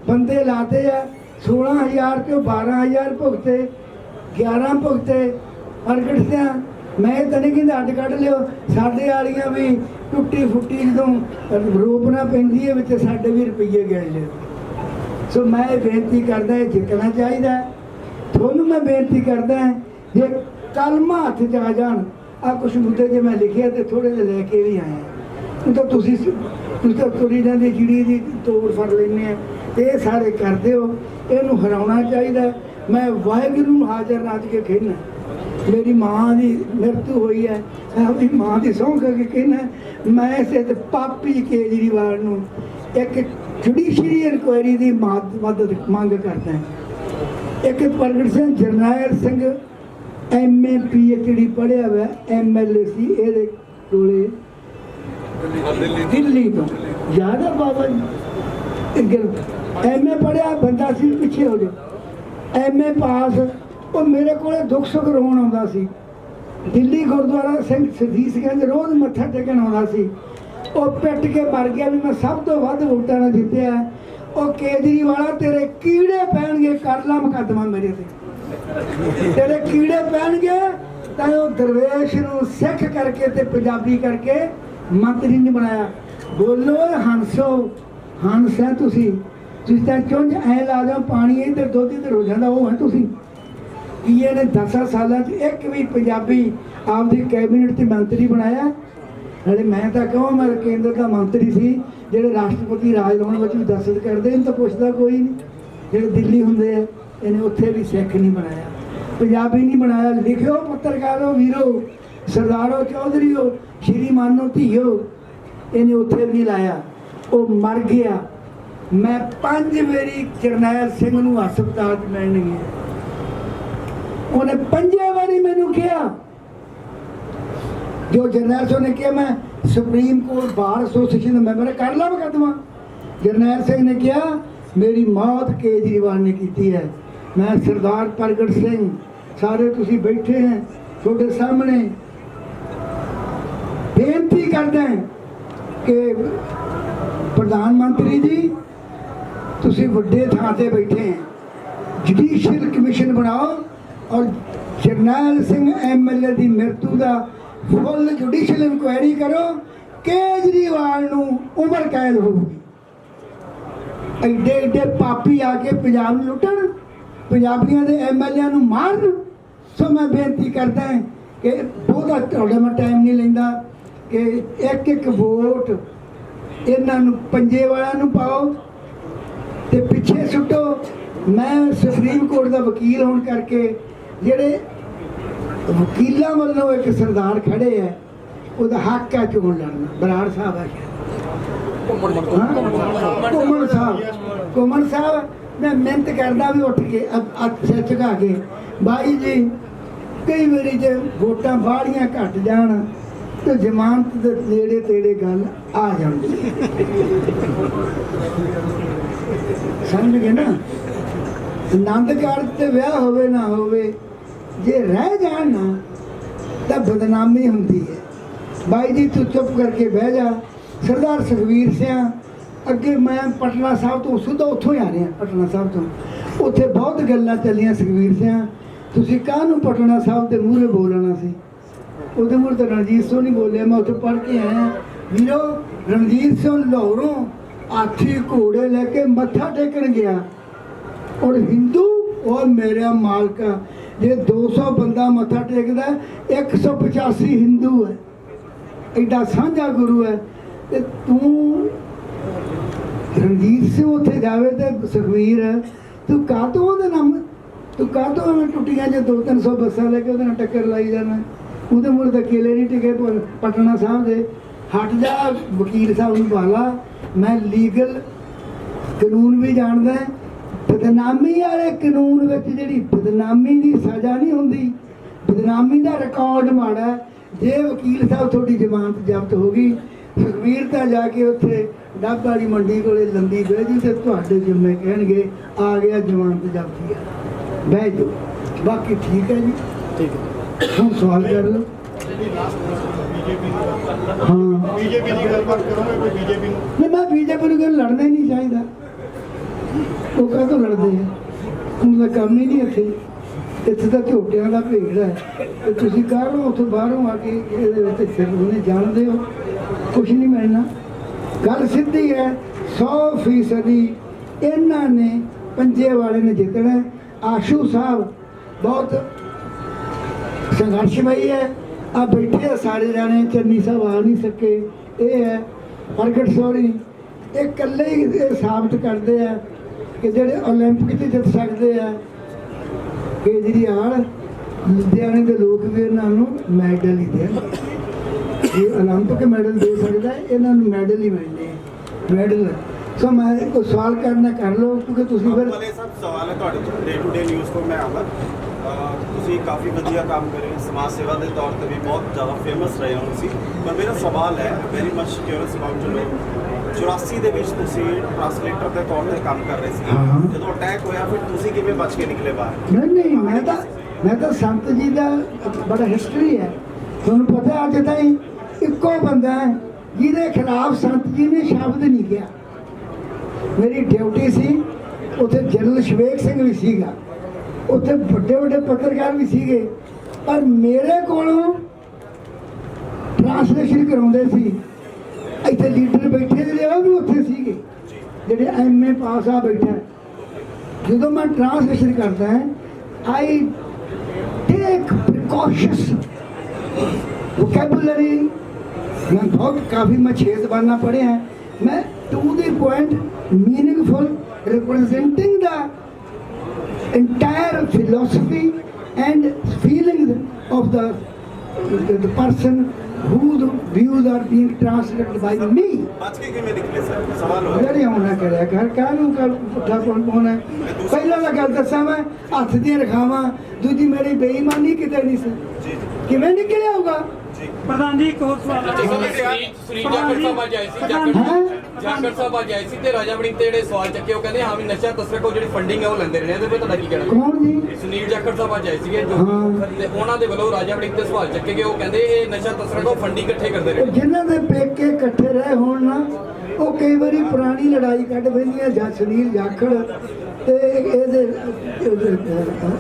ਬੰਦੇ ਲਾਤੇ ਆ 16000 ਤੋਂ 12000 ਭੁਗਤੇ 11 ਭੁਗਤੇ ਪ੍ਰਗਟ ਸਿਆ ਮੈਂ ਤਾਂ ਨਹੀਂ ਕਹਿੰਦਾ ਅੱਡ ਕੱਢ ਲਿਓ ਸਾਡੇ ਵਾਲੀਆਂ ਵੀ ਟੁੱਟੀ ਫੁੱਟੀ ਜਦੋਂ ਰੋਪਣਾ ਪੈਂਦੀ ਹੈ ਵਿੱਚ ਸਾਡੇ ਵੀ ਰੁਪਈਏ ਗਿਣ ਲਿਓ। ਸੋ ਮੈਂ ਇਹ ਬੇਨਤੀ ਕਰਦਾ ਇਹ ਜਿੱਤਣਾ ਚਾਹੀਦਾ ਤੁਹਾਨੂੰ ਮੈਂ ਬੇਨਤੀ ਕਰਦਾ ਹਾਂ, ਜੇ ਕਲਮਾ ਹੱਥ 'ਚ ਆ ਜਾਣ ਆ ਕੁਝ ਮੁੱਦੇ ਜੇ ਮੈਂ ਲਿਖਿਆ ਤੇ ਥੋੜੇ ਜਿਹੇ ਲੈ ਕੇ ਵੀ ਆਇਆ। ਹੁਣ ਤਾਂ ਤੁਸੀਂ ਤੁਸੀਂ ਤਾਂ ਤੁਰੀ ਜਾਂਦੀ ਚਿੜੀ ਦੀ ਤੋੜ ਫੜ ਲੈਂਦੇ ਆ। ਇਹ ਸਾਰੇ ਕਰਦੇ ਹੋ। ਇਹਨੂੰ ਹਰਾਉਣਾ ਚਾਹੀਦਾ। ਮੈਂ ਵਾਹਿਗੁਰੂ ਨੂੰ ਹਾਜ਼ਰ ਨਾਚ ਕੇ ਖੇਡਣਾ ਮੇਰੀ ਮਾਂ ਦੀ ਮਰਤੂ ਹੋਈ ਹੈ। ਮੈਂ ਆਪਣੀ ਮਾਂ ਦੀ ਸਹੁੰ ਕੇ ਕਹਿਣਾ ਮੈਂ ਸਿੱਧ ਤੇ ਪਾਪੀ ਕੇਜਰੀਵਾਲ ਨੂੰ ਇੱਕ ਜੁਡੀਸ਼ਰੀ ਇਨਕੁਆਇਰੀ ਦੀ ਮਦ- ਮਦਦ ਮੰਗ ਕਰਦਾ ਇੱਕ ਪ੍ਰਗਟ ਸਿੰਘ ਜਰਨੈਲ ਸਿੰਘ ਐਮਏ ਪੀਐਚਡੀ ਪੜ੍ਹਿਆ ਹੋਇਆ ਐਮਐਲਏ ਸੀ, ਇਹਦੇ ਕੋਲੇ। ਦਿੱਲੀ ਤੋਂ। ਯਾਦ ਹੈ ਬਾਬਾ ਜੀ? ਐਮਏ ਪੜ੍ਹਿਆ, ਬੰਦਾ ਸੀ ਪਿੱਛੇ ਹੋ ਜਾ ਐਮਏ ਪਾਸ, ਉਹ ਮੇਰੇ ਕੋਲੇ ਦੁੱਖ ਸੁੱਖ ਰੋਣ ਆਉਂਦਾ ਸੀ। ਦਿੱਲੀ ਗੁਰਦੁਆਰਾ ਸਿੰਘ ਸਦੀਸ ਗੰਜ ਰੋਜ਼ ਮੱਥਾ ਟੇਕਣ ਆਉਂਦਾ ਸੀ। ਉਹ ਪਿੱਟ ਕੇ ਮਰ ਗਿਆ ਵੀ ਮੈਂ ਸਭ ਤੋਂ ਵੱਧ ਵੋਟਾਂ ਨਾਲ ਜਿੱਤਿਆ। ਉਹ ਕੇਜਰੀਵਾਲਾ, ਤੇਰੇ ਕੀੜੇ ਪੈਣਗੇ, ਕਰ ਲਾ ਮੁਕੱਦਮਾ ਮੇਰੇ ਤੇ। ਤੇਰੇ ਕੀੜੇ ਪੈਣਗੇ, ਤਾਂ ਉਹ ਦਰਵੇਸ਼ ਨੂੰ ਸਿੱਖ ਕਰਕੇ ਤੇ ਪੰਜਾਬੀ ਕਰਕੇ ਮੰਤਰੀ ਨਹੀਂ ਬਣਾਇਆ। ਬੋਲੋ ਹੰਸੋ, ਹੰਸ ਹੈ ਤੁਸੀਂ। ਤੁਸੀਂ ਤਾਂ ਚੁੰਝ ਐ ਲਾ ਦਿਓ, ਪਾਣੀ ਇੱਧਰ ਦੁੱਧ ਇੱਧਰ ਹੋ ਜਾਂਦਾ ਉਹ ਹੈ ਤੁਸੀਂ। ਕੀ ਇਹਨੇ 10 ਸਾਲਾਂ 'ਚ ਇੱਕ ਵੀ ਪੰਜਾਬੀ ਆਪਦੀ ਕੈਬਨਿਟ 'ਚ ਮੰਤਰੀ ਬਣਾਇਆ? ਹਲੇ ਮੈਂ ਤਾਂ ਕਹਾਂ, ਮੈਂ ਕੇਂਦਰ ਦਾ ਮੰਤਰੀ ਸੀ, ਜਿਹੜੇ ਰਾਸ਼ਟਰਪਤੀ ਰਾਜ ਲਾਉਣ ਵਿੱਚ ਵੀ ਦਸਤ ਕਰਦੇ ਇਹਨੂੰ ਤਾਂ ਪੁੱਛਦਾ ਕੋਈ ਨਹੀਂ। ਜਿਹੜੇ ਦਿੱਲੀ ਹੁੰਦੇ ਆ। ਇਹਨੇ ਉੱਥੇ ਵੀ ਸਿੱਖ ਨਹੀਂ ਬਣਾਇਆ। ਪੰਜਾਬੀ ਨਹੀਂ ਬਣਾਇਆ। ਲਿਖਿਓ ਪੱਤਰਕਾਰੋ ਵੀਰੋ, ਸਰਦਾਰੋ ਚੌਧਰੀਓ ਸ਼੍ਰੀਮਾਨੋ ਧੀਓ। ਇਹਨੇ ਉੱਥੇ ਵੀ ਨਹੀਂ ਲਾਇਆ। ਉਹ ਮਰ ਗਿਆ। ਮੈਂ ਪੰਜ ਵਾਰੀ ਜਰਨੈਲ ਸਿੰਘ ਨੂੰ ਹਸਪਤਾਲ 'ਚ ਮਿਲਣ ਗਿਆ ਉਹਨੇ ਪੰਜੇ ਵਾਰੀ ਮੈਨੂੰ ਕਿਹਾ। ਜੋ ਜਰਨੈਲ ਸਿੰਘ ਨੇ ਕਿਹਾ, ਮੈਂ ਸੁਪਰੀਮ ਕੋਰਟ ਬਾਰ ਐਸੋਸੀਏਸ਼ਨ ਦਾ ਮੈਂਬਰ ਕਰ ਲਾ ਮੁਕੱਦਮਾ। ਜਰਨੈਲ ਸਿੰਘ ਨੇ ਕਿਹਾ, ਮੇਰੀ ਮੌਤ ਕੇਜਰੀਵਾਲ ਨੇ ਕੀਤੀ ਹੈ। ਮੈਂ ਸਰਦਾਰ ਪ੍ਰਗਟ ਸਿੰਘ, ਸਾਰੇ ਤੁਸੀਂ ਬੈਠੇ ਹੈ, ਤੁਹਾਡੇ ਸਾਹਮਣੇ। ਬੇਨਤੀ ਕਰਦਾ ਕਿ ਪ੍ਰਧਾਨ ਮੰਤਰੀ ਜੀ, ਤੁਸੀਂ ਵੱਡੇ ਥਾਂ ਤੇ ਬੈਠੇ ਹੈ। ਜੁਡੀਸ਼ੀਅਲ ਕਮਿਸ਼ਨ ਬਣਾਓ ਔਰ ਜਰਨੈਲ ਸਿੰਘ ਐਮਐਲਏ ਦੀ ਮ੍ਰਿਤੂ ਦਾ ਫੁੱਲ ਜੁਡੀਸ਼ੀਅਲ ਇਨਕੁਆਇਰੀ ਕਰੋ, ਕੇਜਰੀਵਾਲ ਨੂੰ ਉਮਰ ਕੈਦ ਹੋਊਗੀ ਐਡੇ ਐਡੇ ਪਾਪੀ ਆ ਕੇ ਪੰਜਾਬ ਨੂੰ ਲੁੱਟਣ। ਪੰਜਾਬੀਆਂ ਦੇ ਐਮਐਲਏ ਨੂੰ ਮਾਰਨ ਸੋ ਮੈਂ ਬੇਨਤੀ ਕਰਦਾ ਹਾਂ ਕਿ ਬਹੁਤਾ ਤੁਹਾਡੇ ਮੈਂ ਟਾਈਮ ਨਹੀਂ ਲੈਂਦਾ ਕਿ ਇੱਕ ਇੱਕ ਵੋਟ ਇਹਨਾਂ ਨੂੰ ਪੰਜੇ ਵਾਲਿਆਂ ਨੂੰ ਪਾਓ ਤੇ ਪਿੱਛੇ ਸੁੱਟੋ। ਮੈਂ ਸੁਪਰੀਮ ਕੋਰਟ ਦਾ ਵਕੀਲ ਹੋਣ ਕਰਕੇ ਜਿਹੜੇ ਵਕੀਲਾਂ ਵੱਲੋਂ ਇੱਕ ਸਰਦਾਰ ਖੜੇ ਹੈ ਉਹਦਾ ਹੱਕ ਹੈ ਚੋਣ ਲੜਨਾ ਬਰਾੜ ਸਾਹਿਬ ਹੈ? ਘੁੰਮਣ ਸਾਹਿਬ। ਘੁੰਮਣ ਸਾਹਿਬ। ਮੈਂ ਮਿਹਨਤ ਕਰਦਾ ਵੀ ਉੱਠ ਕੇ, ਅ- ਝੁਕਾ ਕੇ। ਬਾਈ ਜੀ, ਕਈ ਵਾਰੀ ਜੇ ਵੋਟਾਂ ਬਾਹਲੀਆਂ ਘਟ ਜਾਣ, ਤੇ ਜ਼ਮਾਨਤ ਦੇ ਨੇੜੇ ਤੇੜੇ ਗੱਲ ਆ ਜਾਂਦੀ ਸਮਝ ਗਏ ਨਾ? ਆਨੰਦ ਕਾਰਜ ਤੇ ਵਿਆਹ ਹੋਵੇ ਨਾ ਹੋਵੇ, ਜੇ ਰਹਿ ਜਾਣ ਨਾ, ਤਾਂ ਬਦਨਾਮੀ ਹੁੰਦੀ ਹੈ। ਬਾਈ ਜੀ, ਤੂੰ ਚੁੱਪ ਕਰਕੇ ਬਹਿ ਜਾ। ਸਰਦਾਰ ਸੁਖਵੀਰ ਸਿੰਘ ਅੱਗੇ ਮੈਂ ਪਟਨਾ ਸਾਹਿਬ ਤੋਂ ਸਿੱਧਾ ਉੱਥੋਂ ਹੀ ਆ ਰਿਹਾ, ਪਟਨਾ ਸਾਹਿਬ ਤੋਂ। ਉੱਥੇ ਬਹੁਤ ਗੱਲਾਂ ਚੱਲੀਆਂ ਸੁਖਵੀਰ ਸਿੰਘ ਤੁਸੀਂ ਕਾਹਨੂੰ ਪਟਨਾ ਸਾਹਿਬ ਦੇ ਮੂਹਰੇ ਬੋਲਣਾ ਸੀ? ਉਹਦੇ ਮੂਹਰੇ ਤਾਂ ਰਣਜੀਤ ਸਿੰਘ ਨਹੀਂ ਬੋਲਿਆ, ਮੈਂ ਉੱਥੇ ਪੜ੍ਹ ਕੇ ਆਇਆ। ਵੀਰੋ, ਰਣਜੀਤ ਸਿੰਘ ਲਾਹੌਰੋਂ ਹਾਥੀ ਘੋੜੇ ਲੈ ਕੇ ਮੱਥਾ ਟੇਕਣ ਗਿਆ। ਔਰ ਹਿੰਦੂ, ਉਹ ਮੇਰਾ ਮਾਲਕਾ ਜੇ 200 ਬੰਦਾ ਮੱਥਾ ਟੇਕਦਾ 185 ਹਿੰਦੂ ਹੈ। ਐਡਾ ਸਾਂਝਾ ਗੁਰੂ ਹੈ। ਤੇ ਤੂੰ ਰਣਜੀਤ ਸਿੰਘ ਉੱਥੇ ਜਾਵੇ ਤੇ ਸੁਖਵੀਰ, ਤੂੰ ਕਾਹਤੋਂ ਉਹਦੇ ਨਾਮ, ਤੂੰ ਕਾਹਤੋਂ ਐਵੇਂ ਟੁੱਟੀਆਂ ਜੇ 2-300 ਬੱਸਾਂ ਲੈ ਕੇ ਉਹਦੇ ਨਾਲ ਟੱਕਰ ਲਾਈ ਜਾਣਾ? ਉਹਦੇ ਮੁਰ ਤਾਂ ਕੇਲੇ ਨਹੀਂ ਟਿਕੇ ਪਟਨਾ ਸਾਹਿਬ ਦੇ। ਹਟ ਜਾ ਵਕੀਲ ਸਾਹਿਬ ਨੂੰ ਬਾਲਾ, ਮੈਂ ਲੀਗਲ ਕਾਨੂੰਨ ਵੀ ਜਾਣਦਾ ਬਦਨਾਮੀ ਵਾਲੇ ਕਾਨੂੰਨ ਵਿੱਚ ਜਿਹੜੀ ਬਦਨਾਮੀ ਦੀ ਸਜ਼ਾ ਨਹੀਂ ਹੁੰਦੀ, ਬਦਨਾਮੀ ਦਾ ਰਿਕਾਰਡ ਮਾੜਾ ਜੇ ਵਕੀਲ ਸਾਹਿਬ ਤੁਹਾਡੀ ਜ਼ਮਾਨਤ ਜ਼ਬਤ ਹੋ ਗਈ, ਸੁਖਵੀਰ ਤਾਂ ਜਾ ਕੇ ਉੱਥੇ ਡੱਬ ਵਾਲੀ ਮੰਡੀ ਕੋਲੇ ਲੰਦੀ ਬਹਿ ਜੀ ਤੇ ਤੁਹਾਡੇ ਜਿੰਮੇ ਕਹਿਣਗੇ ਆ ਗਿਆ ਜ਼ਮਾਨਤ ਜ਼ਬਤੀ ਆ। ਬਹਿ ਜਾਓ। ਬਾਕੀ ਠੀਕ ਹੈ ਜੀ। ਠੀਕ ਹੈ। ਹੁਣ ਸਵਾਲ ਕਰ ਲਓ। ਹਾਂ। ਬੀਜੇਪੀ ਦੀ ਗੱਲਬਾਤ ਕਰੋਗੇ ਕੋਈ ਬੀਜੇਪੀ ਨੂੰ? ਨਹੀਂ ਮੈਂ ਬੀਜੇਪੀ ਨੂੰ ਲੜਨਾ ਹੀ ਨਹੀਂ ਚਾਹੀਦਾ। ਉਹ ਕਾਹਤੋਂ ਲੜਦੇ ਆ? ਉਹਨਾਂ ਦਾ ਕੰਮ ਹੀ ਨਹੀਂ ਇੱਥੇ। ਇੱਥੇ ਤਾਂ ਝੋਟਿਆਂ ਦਾ ਭੇੜ ਹੈ। ਤੇ ਤੁਸੀਂ ਕਰ ਲਓ ਉੱਥੋਂ ਬਾਹਰੋਂ ਆ ਕੇ ਇਹਦੇ ਵਿੱਚ ਸਿਰ ਉਹਨੇ ਜਾਣਦੇ ਹੋ? ਕੁਝ ਨਹੀਂ ਮਿਲਣਾ। ਗੱਲ ਸਿੱਧੀ ਹੈ 100 ਫੀਸਦੀ ਇਹਨਾਂ ਨੇ ਪੰਜੇ ਵਾਲੇ ਨੇ ਜਿੱਤਣਾ ਹੈ। ਆਸ਼ੂ ਸਾਹਿਬ ਬਹੁਤ ਸੰਘਰਸ਼ਮਈ ਹੈ ਆ ਬੈਠੇ ਆ ਸਾਰੇ ਜਾਣੇ ਚੰਨੀ ਸਾਹਿਬ ਆ ਨਹੀਂ ਸਕੇ ਇਹ ਹੈ ਪ੍ਰਗਟ ਸੋਰੀ ਇਹ ਇਕੱਲੇ ਹੀ ਇਹ ਸਾਬਤ ਕਰਦੇ ਆ ਕਿ ਜਿਹੜੇ 올림픽 'ਚ ਜਿੱਤ ਸਕਦੇ ਆ ਕੇਜਰੀਵਾਲ ਲੁਧਿਆਣੇ ਦੇ ਲੋਕ ਵੀ ਇਹਨਾਂ ਨੂੰ ਮੈਡਲ ਹੀ ਦੇਣ ਇਹ 올림픽 ਮੈਡਲ ਦੇ ਸਕਦਾ ਹੈ, ਇਹਨਾਂ ਨੂੰ ਮੈਡਲ ਹੀ ਮਿਲਣੇ ਆ। ਮੈਡਲ ਸੋ ਮੈਂ ਕੋਈ ਸਵਾਲ ਕਰਨਾ ਕਰ ਲਓ ਕਿਉਂਕਿ ਤੁਸੀਂ ਫਿਰ ਵਾਲੇ ਸਭ ਸਵਾਲ ਹੈ ਤੁਹਾਡੇ ਡੇ ਟੂ ਡੇ ਨਿਊਜ਼ ਤੋਂ ਮੈਂ ਆਵਾਂ ਅਹ ਤੁਸੀਂ ਤੁਸੀਂ ਕਾਫੀ ਵਧੀਆ ਕੰਮ ਕਰ ਰਹੇ ਹੋ ਸਮਾਜ ਸੇਵਾ ਦੇ ਤੌਰ ਤੇ ਵੀ ਬਹੁਤ ਜ਼ਿਆਦਾ ਫੇਮਸ ਰਹੇ ਹੋ ਤੁਸੀਂ ਪਰ ਮੇਰਾ ਸਵਾਲ ਹੈ very much curious about you 84 ਦੇ ਵਿੱਚ ਤੁਸੀਂ ਟ੍ਰਾਂਸਲੇਟਰ ਦੇ ਤੌਰ ਤੇ ਕੰਮ ਕਰ ਰਹੇ ਹਾਂ। ਸੀ ਜਦੋਂ ਅਟੈਕ ਹੋਇਆ ਫਿਰ ਤੁਸੀਂ ਕਿਵੇਂ ਬਚ ਕੇ ਨਿਕਲੇ ਬਾਹਰ ਨਹੀਂ ਨਹੀਂ ਮੈਂ ਤਾਂ ਮੈਂ ਤਾਂ ਸੰਤ ਜੀ ਦਾ ਬੜਾ ਹਿਸਟਰੀ ਹੈ ਤੁਹਾਨੂੰ ਪਤਾ ਅੱਜ ਤਾਈਂ ਇੱਕੋ ਬੰਦਾ ਹੈ, ਜਿਹਦੇ ਖਿਲਾਫ ਸੰਤ ਜੀ ਨੇ ਸ਼ਬਦ ਨਹੀਂ ਕਿਹਾ। ਮੇਰੀ ਡਿਊਟੀ ਸੀ, ਉੱਥੇ ਜਨਰਲ ਸ਼ਵੇਕ ਸਿੰਘ ਵੀ ਸੀਗਾ। ਉੱਥੇ ਵੱਡੇ ਵੱਡੇ ਪੱਤਰਕਾਰ ਵੀ ਸੀਗੇ। ਪਰ ਮੇਰੇ ਕੋਲੋਂ ਟ੍ਰਾਂਸਲੇਸ਼ਨ ਕਰਾਉਂਦੇ ਸੀ। ਇੱਥੇ ਲੀਡਰ ਬੈਠੇ ਜਿਹੜੇ ਉਹ ਵੀ ਉੱਥੇ ਸੀਗੇ। ਜਿਹੜੇ ਐਮਏ ਪਾਸ ਆ ਬੈਠਾ ਜਦੋਂ ਮੈਂ ਟ੍ਰਾਂਸਲੇਸ਼ਨ ਕਰਦਾ ਆਈ ਟੇਕ ਪ੍ਰੀਕਾਸ਼ਨਸ ਵੋਕੈਬੂਲਰੀ ਮੈਂ ਬਹੁਤ ਕਾਫੀ ਮੈਂ ਛੇ ਜ਼ਬਾਨਾਂ ਪੜ੍ਹਿਆ ਹੈ ਮੈਂ to the point meaningful representing the entire philosophy and feelings of the, the, the person whose views are being translated by me. ਬਚ ਕੇ ਕਿਵੇਂ ਨਿਕਲੇ ਸਰ ਸਵਾਲ ਹੋਇਆ ਜਿਹੜੇ ਹੋਣਾ ਕਰਿਆ ਕਰ ਕਾਹਨੂੰ ਕਰ ਪੁੱਠਾ ਕੌਣ ਪਾਉਣਾ ਪਹਿਲਾਂ ਤਾਂ ਗੱਲ ਦੱਸਾਂ ਮੈਂ ਹੱਥ ਦੀਆਂ ਰਖਾਵਾਂ ਦੂਜੀ ਮੇਰੀ ਬੇਈਮਾਨੀ ਕਿਤੇ ਨਹੀਂ ਸੀ ਜੀ ਜੀ ਕਿਵੇਂ ਨਿਕਲਿਆ ਹੋਊਗਾ ਪ੍ਰਧਾਨ ਜੀ ਇੱਕ ਹੋਰ ਸਵਾਲ ਹੈ ਸ੍ਰੀ ਜਾਖੜ ਸਾਹਿਬ ਅੱਜ ਆਏ ਸੀ ਜਾਖੜ ਜਾਖੜ ਸਾਹਿਬ ਅੱਜ ਆਏ ਸੀ ਤੇ ਰਾਜਾ ਵੜਿੰਗ ਤੇ ਜਿਹੜੇ ਸਵਾਲ ਚੱਕੇ ਉਹ ਕਹਿੰਦੇ ਹਾਂ ਵੀ ਨਸ਼ਾ ਤਸਕਰ ਕੋਲ ਜਿਹੜੀ ਫੰਡਿੰਗ ਹੈ ਉਹ ਲੈਂਦੇ ਰਹੇ ਨੇ ਇਹਦੇ ਤੇ ਤੁਹਾਡਾ ਕੀ ਕਹਿਣਾ? ਕੌਣ ਜੀ? ਸੁਨੀਲ ਜਾਖੜ ਸਾਹਿਬ ਅੱਜ ਆਏ ਸੀਗੇ ਜੋ ਹਾਂ। ਤੇ ਉਹਨਾਂ ਦੇ ਵੱਲੋਂ ਰਾਜਾ ਵੜਿੰਗ ਤੇ ਸਵਾਲ ਚੱਕੇ ਗਏ। ਉਹ ਕਹਿੰਦੇ ਇਹ ਨਸ਼ਾ ਤਸਕਰ ਕੋਲ ਫੰਡਿੰਗ ਇਕੱਠੇ ਕਰਦੇ ਰਹੇ ਜਿਨ੍ਹਾਂ ਦੇ ਪੇਕੇ ਇਕੱਠੇ ਰਹੇ ਹੋਣ ਨਾ ਉਹ ਕਈ ਵਾਰੀ ਪੁਰਾਣੀ ਲੜਾਈ ਕੱਢ ਬੈਂਦੀਆਂ ਜਾਂ ਸੁਨੀਲ ਜਾਖੜ ਤੇ ਇਹਦੇ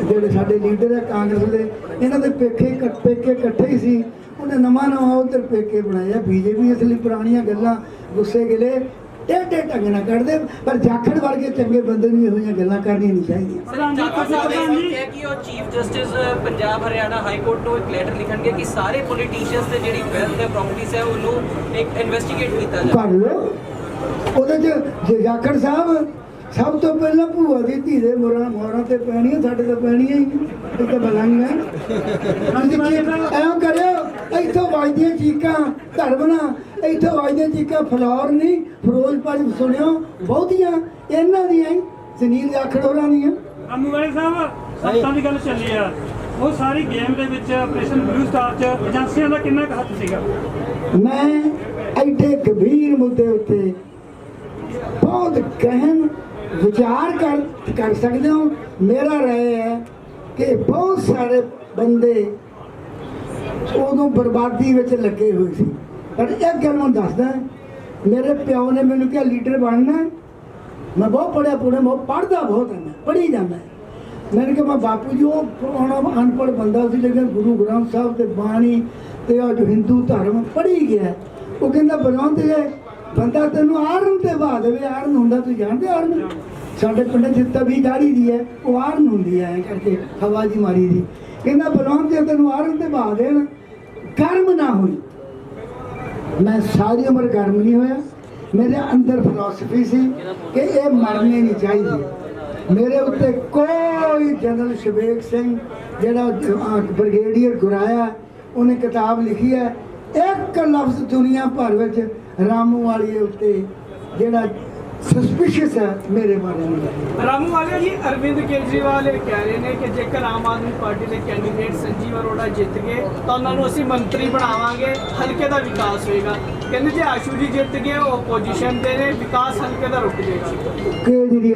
ਜਿਹੜੇ ਸਾਡੇ ਲੀਡਰ ਹੈ ਕਾਂਗਰਸ ਦੇ ਇਹਨਾਂ ਦੇ ਪੇਕੇ ਪੇਕੇ ਇਕੱਠੇ ਹੀ ਸੀ। ਉਹਨੇ ਨਵਾਂ ਨਵਾਂ ਉਧਰ ਪੇਕੇ ਬਣਾਇਆ ਬੀਜੇਪੀ ਇਸ ਲਈ ਪੁਰਾਣੀਆਂ ਗੱਲਾਂ ਗੁੱਸੇ ਗਿਲੇ ਟੇਢੇ ਢੰਗ ਨਾਲ ਕੱਢਦੇ ਪਰ ਜਾਖੜ ਵਰਗੇ ਚੰਗੇ ਬੰਦੇ ਨੂੰ ਇਹੋ ਜਿਹੀਆਂ ਗੱਲਾਂ ਕਰਨੀਆਂ ਨਹੀਂ ਚਾਹੀਦੀਆਂ। ਹੈ ਕਿ ਉਹ chief justice Punjab Haryana high court ਨੂੰ ਇੱਕ ਲੈਟਰ ਲਿਖਣਗੇ ਕਿ ਸਾਰੇ ਪੋਲੀਟੀਸ਼ੀਅਨਸ ਤੇ ਜਿਹੜੀ ਵੈਲਥ ਹੈ ਪ੍ਰਾਪਰਟੀਜ਼ ਹੈ ਉਹਨੂੰ ਇੱਕ ਇਨਵੈਸਟੀਗੇਟ ਕੀਤਾ ਜਾਵੇ। ਕਰ ਲਓ ਉਹਦੇ ਚ ਜੇ ਜਾਖੜ ਸਾਹਿਬ ਸਭ ਤੋਂ ਪਹਿਲਾਂ ਭੂਆ ਦੀ ਧੀ ਦੇ ਮੋਰਾਂ ਮੋਰਾਂ ਤੇ ਪੈਣੀਆਂ ਸਾਡੇ ਤਾਂ ਪੈਣੀਆਂ ਹੀ। ਇਹ ਤਾਂ ਬਲਾਂਗਾ ਐਂ ਕਰਿਓ ਇੱਥੋਂ ਵੱਜਦੀਆਂ ਚੀਕਾਂ ਧਰਮਨਾ ਇੱਥੋਂ ਵੱਜਦੀਆਂ ਚੀਕਾਂ ਫਲੌਰ ਨਹੀਂ ਫਿਰੋਜ਼ਪੁਰ ਸੁਣਿਓ ਬਹੁਤੀਆਂ ਇਹਨਾਂ ਦੀਆਂ ਹੀ ਸੁਨੀਲ ਜਾਖੜ ਹੋਰਾਂ ਦੀਆਂ। ਰਾਮੂ ਵਾਲੇ ਸਾਹਿਬ ਸੱਤਾਂ ਦੀ ਗੱਲ ਚੱਲੀ ਆ। ਉਹ ਸਾਰੀ ਗੇਮ ਦੇ ਵਿੱਚ ਆਪਰੇਸ਼ਨ ਬਲੂ ਸਟਾਰ ਚ ਏਜੰਸੀਆਂ ਦਾ ਕਿੰਨਾ ਕੁ ਹੱਥ ਸੀਗਾ? ਮੈਂ ਐਡੇ ਗੰਭੀਰ ਮੁੱਦੇ ਉੱਤੇ ਬਹੁਤ ਗਹਿਨ ਵਿਚਾਰ ਕਰ ਕਰ ਸਕਦੇ ਹਾਂ। ਮੇਰਾ ਰਾਏ ਹੈ ਕਿ ਬਹੁਤ ਸਾਰੇ ਬੰਦੇ ਉਦੋਂ ਬਰਬਾਦੀ ਵਿੱਚ ਲੱਗੇ ਹੋਏ ਸੀ। ਪਰ ਇੱਕ ਗੱਲ ਮੈਂ ਦੱਸਦਾ, ਮੇਰੇ ਪਿਓ ਨੇ ਮੈਨੂੰ ਕਿਹਾ, ਲੀਡਰ ਬਣਨਾ ਮੈਂ ਬਹੁਤ ਪੜਿਆ ਪੂਰੇ ਮੈਂ ਪੜਦਾ ਬਹੁਤ ਹਾਂ ਮੈਂ ਪੜ੍ਹੀ ਜਾਂਦਾ ਮੈਨੂੰ ਕਿਹਾ, ਮੈਂ ਬਾਪੂ ਜੀ, ਉਹ ਪੁਰਾਣਾ ਅਨਪੜ੍ਹ ਬੰਦਾ ਸੀ ਲੇਕਿਨ ਗੁਰੂ ਗ੍ਰੰਥ ਸਾਹਿਬ ਤੇ ਬਾਣੀ ਤੇ ਉਹ ਜੋ ਹਿੰਦੂ ਧਰਮ ਪੜ੍ਹੀ ਗਿਆ ਉਹ ਕਹਿੰਦਾ ਬਲਵੰਤ ਜੇ ਬੰਦਾ ਤੈਨੂੰ ਆਰਨ ਤੇ ਵਾ ਦੇਵੇ। ਆਰਨ ਹੁੰਦਾ ਤੂੰ ਜਾਣਦੇ ਆਰਨ ਸਾਡੇ ਪਿੰਡ ਚ ਤਵੀ ਗਾੜੀ ਦੀ ਹੈ, ਉਹ ਆਰਨ ਹੁੰਦੀ ਹੈ, ਐਂ ਕਰਕੇ ਹਵਾ ਦੀ ਮਾਰੀ ਦੀ। ਕਹਿੰਦਾ ਬਲਵੰਤ ਜੇ ਤੈਨੂੰ ਆਰਨ ਤੇ ਵਾ ਦੇਣ। ਕਰਮ ਨਾ ਹੋਈ। ਮੈਂ ਸਾਰੀ ਉਮਰ ਗਰਮ ਨਹੀਂ ਹੋਇਆ। ਮੇਰੇ ਅੰਦਰ ਫਿਲਾਸਫੀ ਸੀ ਕਿ ਇਹ ਮਰਨੇ ਨਹੀਂ ਚਾਹੀਦੀ। ਮੇਰੇ ਉੱਤੇ ਕੋਈ ਜਨਰਲ ਸ਼ਵੇਕ ਸਿੰਘ, ਜਿਹੜਾ ਬ੍ਰਿਗੇਡੀਅਰ ਗੁਰਾਇਆ, ਉਹਨੇ ਕਿਤਾਬ ਲਿਖੀ ਹੈ। ਇੱਕ ਲਫ਼ਜ਼ ਦੁਨੀਆ ਭਰ ਵਿੱਚ ਰਾਮੂ ਵਾਲੀ ਉੱਤੇ ਜਿਹੜਾ ਸਸਪੀਸ਼ੀਅਸ ਹੈ ਮੇਰੇ ਬਾਰੇ ਨਹੀਂ ਰਾਮੂ ਵਾਲਿਆ ਜੀ ਅਰਵਿੰਦ ਕੇਜਰੀਵਾਲ ਇਹ ਕਹਿ ਰਹੇ ਨੇ ਕਿ ਜੇਕਰ ਆਮ ਆਦਮੀ ਪਾਰਟੀ ਦੇ ਕੈਂਡੀਡੇਟ ਸੰਜੀਵ ਅਰੋੜਾ ਜਿੱਤ ਗਏ ਤਾਂ ਉਹਨਾਂ ਨੂੰ ਅਸੀਂ ਮੰਤਰੀ ਬਣਾਵਾਂਗੇ ਹਲਕੇ ਦਾ ਵਿਕਾਸ ਹੋਏਗਾ ਕਹਿੰਦੇ ਜੇ ਆਸ਼ੂ ਜੀ ਜਿੱਤ ਗਏ ਉਹ ਆਪੋਜੀਸ਼ਨ ਦੇ ਨੇ ਵਿਕਾਸ ਹਲਕੇ ਦਾ ਰੁਕ ਜਾਏਗਾ ਕੇਜਰੀਵਾਲ